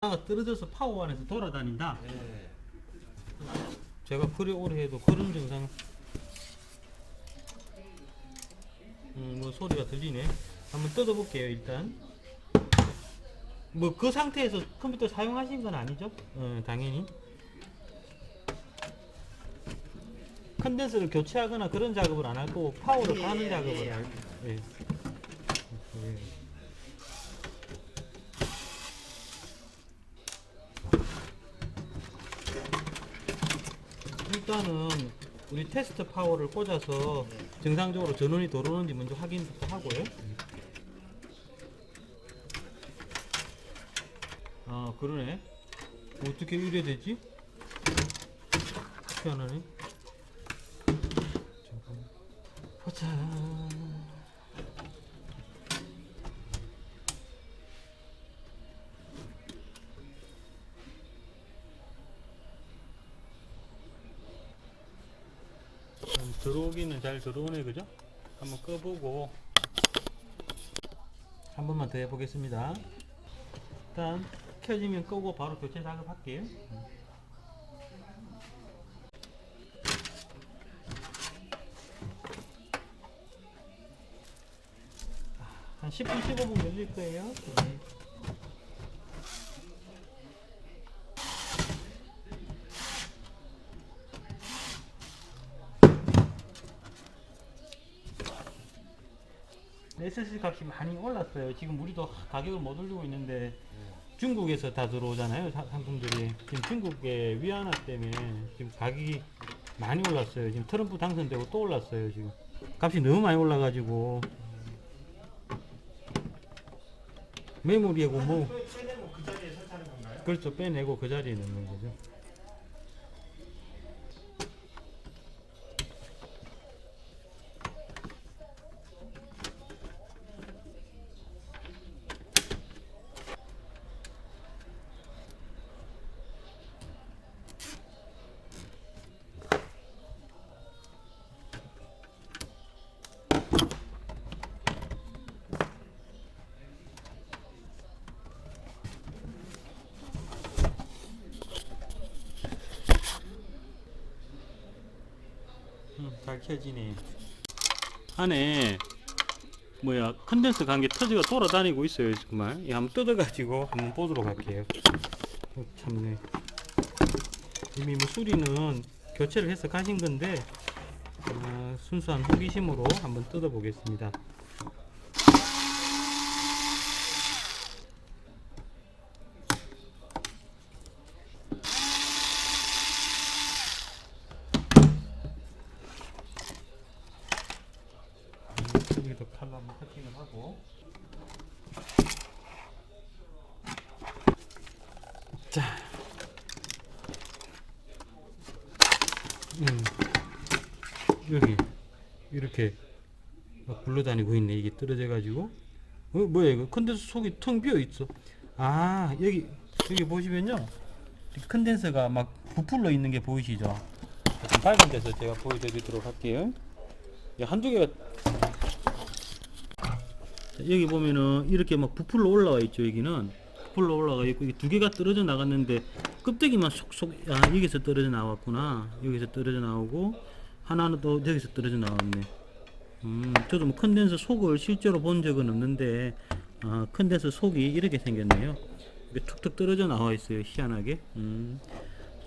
하나가 떨어져서 파워 안에서 돌아다닌다. 네. 제가 그래 오래 해도 그런 증상. 음, 뭐 소리가 들리네. 한번 뜯어볼게요 일단. 뭐 그 상태에서 컴퓨터 사용하신 건 아니죠? 어, 당연히. 컨덴서를 교체하거나 그런 작업을 안 하고 파워를 까는 작업을 할. 예. 예. 일단은 우리 테스트 파워를 꽂아서 정상적으로 전원이 들어오는지 먼저 확인부터 하고요. 아 그러네. 어떻게 이래 되지? 희한하네. 잠깐만. 보자. 들어오기는 잘 들어오네 그죠? 한번 꺼보고. 한 번만 더 해보겠습니다. 일단 켜지면 끄고 바로 교체 작업할게요. 한 10분 15분 걸릴 거예요 SSD 값이 많이 올랐어요. 지금 우리도 가격을 못 올리고 있는데 중국에서 다 들어오잖아요. 사- 상품들이 지금 중국의 위안화 때문에 지금 가격이 많이 올랐어요. 지금 트럼프 당선되고 또 올랐어요. 지금 값이 너무 많이 올라가지고 메모리하고 뭐 빼내고 그 자리에 설치하는 건가요? 그렇죠 빼내고 그 자리에 넣는 거죠. 음, 잘 켜지네. 안에 뭐야 컨덴서 관계 터지가 돌아다니고 있어요 정말. 이 한번 뜯어가지고 한번 보도록 할게요. 어, 참네. 이미 뭐 수리는 교체를 해서 가신 건데 아, 순수한 호기심으로 한번 뜯어보겠습니다. 여기도 칼로 한번 커팅을 하고. 자. 음, 여기 이렇게 막 굴러다니고 있네. 이게 떨어져 가지고. 어 뭐야 이거? 컨덴서 속이 텅 비어 있어. 아 여기 여기 보시면요. 이 컨덴서가 막 부풀러 있는 게 보이시죠? 좀 밝은 데서 제가 보여드리도록 할게요. 이 한두 개가 자, 여기 보면은 이렇게 막 부풀러 올라와 있죠 여기는. 부풀러 올라가 있고 이게 두 개가 떨어져 나갔는데 껍데기만 속속 아 여기서 떨어져 나왔구나. 여기서 떨어져 나오고 하나는 또 여기서 떨어져 나왔네. 음 저도 뭐 컨덴서 속을 실제로 본 적은 없는데 아 컨덴서 속이 이렇게 생겼네요. 이게 툭툭 떨어져 나와 있어요 희한하게. 음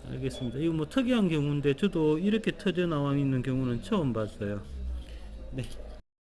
알겠습니다. 이거 뭐 특이한 경우인데 저도 이렇게 터져 나와 있는 경우는 처음 봤어요. 네